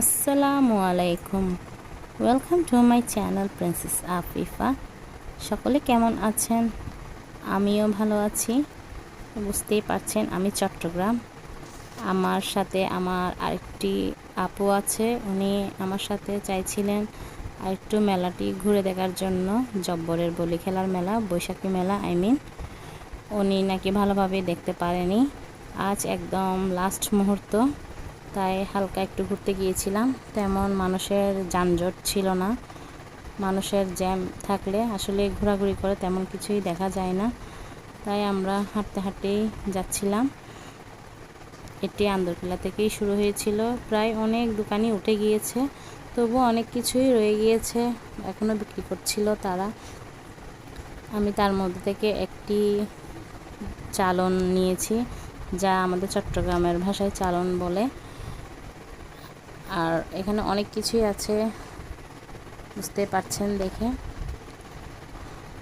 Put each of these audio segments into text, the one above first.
আসসালামু আলাইকুম। Welcome to my channel princess Afifa সকলে কেমন আছেন? আমিও ভালো আছি। বুঝতেই পারছেন, আমি চট্টগ্রাম। আমার সাথে আমার আরেকটি আপু আছে, উনি আমার সাথে চাইছিলেন আরেকটু মেলাটি ঘুরে দেখার জন্য, জব্বরের বলি খেলার মেলা, বৈশাখী মেলা আই মিন উনি নাকি ভালোভাবে দেখতে পারেনি। আজ একদম লাস্ট মুহূর্ত। তাই হালকা একটু ঘুরতে গিয়েছিলাম, তেমন মানুষের যানজট ছিল না। মানুষের জ্যাম থাকলে আসলে ঘোরাঘুরি করে তেমন কিছুই দেখা যায় না। তাই আমরা হাঁটতে হাঁটতেই যাচ্ছিলাম। এটি আন্দরকিল্লা থেকেই শুরু হয়েছিল। প্রায় অনেক দোকানই উঠে গিয়েছে তবু অনেক কিছুই রয়ে গিয়েছে এখনও বিক্রি করছিল তারা। আমি তার মধ্যে থেকে একটি চালন নিয়েছি, যা আমাদের চট্টগ্রামের ভাষায় চালন বলে। আর এখানে অনেক কিছুই আছে। বুঝতে পারছেন দেখে।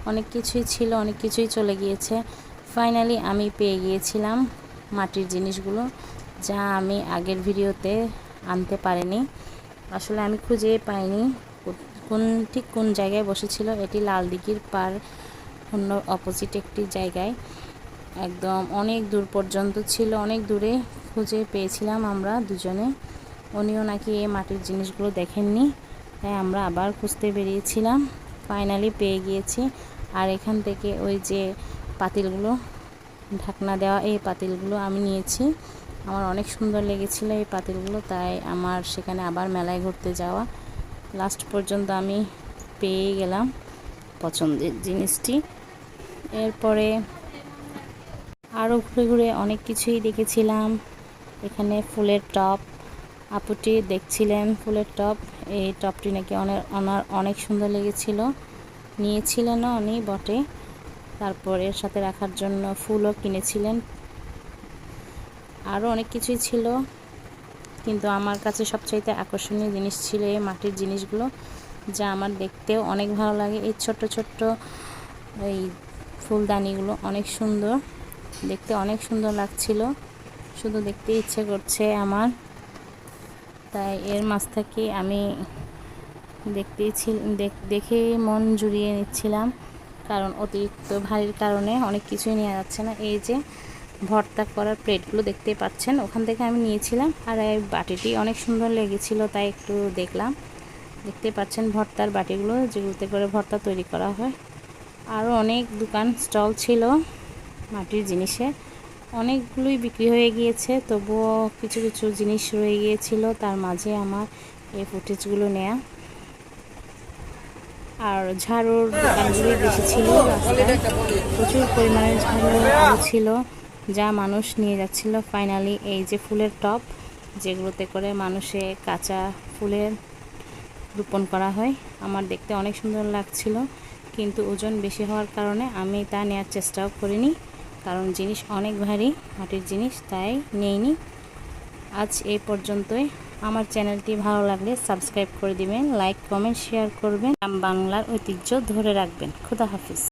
অনেক কিছুই ছিল, অনেক কিছুই চলে গিয়েছে। ফাইনালি আমি পেয়ে গিয়েছিলাম মাটির জিনিসগুলো, যা আমি আগের ভিডিওতে আনতে পারিনি। আসলে আমি খুঁজে পাইনি কোন, ঠিক কোন জায়গায় বসেছিল। এটি লাল দিঘির পার অন্য অপোজিট একটি জায়গায়। একদম অনেক দূর পর্যন্ত ছিল, অনেক দূরে খুঁজে পেয়েছিলাম আমরা দুজনে। উনিও নাকি এই মাটির জিনিসগুলো দেখেননি। তাই আমরা আবার খুঁজতে বেরিয়েছিলাম। ফাইনালি পেয়ে গিয়েছি। আর এখান থেকে ওই যে পাতিলগুলো, ঢাকনা দেওয়া এই পাতিলগুলো আমি নিয়েছি। আমার অনেক সুন্দর লেগেছিল এই পাতিলগুলো, তাই আমার সেখানে আবার মেলায় ঘুরতে যাওয়া। লাস্ট পর্যন্ত আমি পেয়ে গেলাম পছন্দের জিনিসটি। এরপরে আরও ঘুরে ঘুরে অনেক কিছুই দেখেছিলাম। এখানে ফুলের টপ আপুটি দেখছিলেন ফুলের টপ। এই টপটি নাকি অনেক ওনার অনেক সুন্দর লেগেছিল। নিয়েছিলেনও উনি বটে। তারপর এর সাথে রাখার জন্য ফুলও কিনেছিলেন। আরও অনেক কিছুই ছিল। কিন্তু আমার কাছে সবচাইতে আকর্ষণীয় জিনিস ছিল এই মাটির জিনিসগুলো, যা আমার দেখতেও অনেক ভালো লাগে। এই ছোট্ট ছোট্ট এই ফুলদানিগুলো অনেক সুন্দর। দেখতে অনেক সুন্দর লাগছিল। শুধু দেখতে ইচ্ছে করছে আমার। তাই এর মাছ থেকে আমি দেখতেই দেখে মন জুড়িয়ে নিচ্ছিলাম। কারণ অতিরিক্ত ভারীর কারণে অনেক কিছুই নেওয়া যাচ্ছে না। এই যে ভর্তা করার প্লেটগুলো দেখতে পাচ্ছেন, ওখান থেকে আমি নিয়েছিলাম। আর এই বাটিটি অনেক সুন্দর লেগেছিল, তাই একটু দেখলাম। দেখতে পাচ্ছেন ভর্তার বাটিগুলো, যেগুলোতে করে ভর্তা তৈরি করা হয়। আরও অনেক দোকান স্টল ছিল মাটির জিনিসের। অনেকগুলোই বিক্রি হয়ে গিয়েছে, তবুও কিছু কিছু জিনিস রয়ে গিয়েছিল, তার মাঝে আমার এই ফুটেজগুলো নেয়া। আর ঝাড়ুর দোকানগুলি বেশি ছিল প্রচুর পরিমাণে ঝাড়ু ছিল, যা মানুষ নিয়ে যাচ্ছিল। ফাইনালি এই যে ফুলের টপ, যেগুলোতে করে মানুষে কাঁচা ফুলের রোপণ করা হয়, আমার দেখতে অনেক সুন্দর লাগছিল, কিন্তু ওজন বেশি হওয়ার কারণে আমি তা নেওয়ার চেষ্টাও করিনি। কারণ জিনিস অনেক ভারী, মাটির জিনিস, তাই নেইনি। আজ এই পর্যন্তই। আমার চ্যানেলটি ভালো লাগলে সাবস্ক্রাইব করে দিবেন, লাইক, কমেন্ট, শেয়ার করবেন। বাংলার ঐতিহ্য ধরে রাখবেন। খুদা হাফিজ।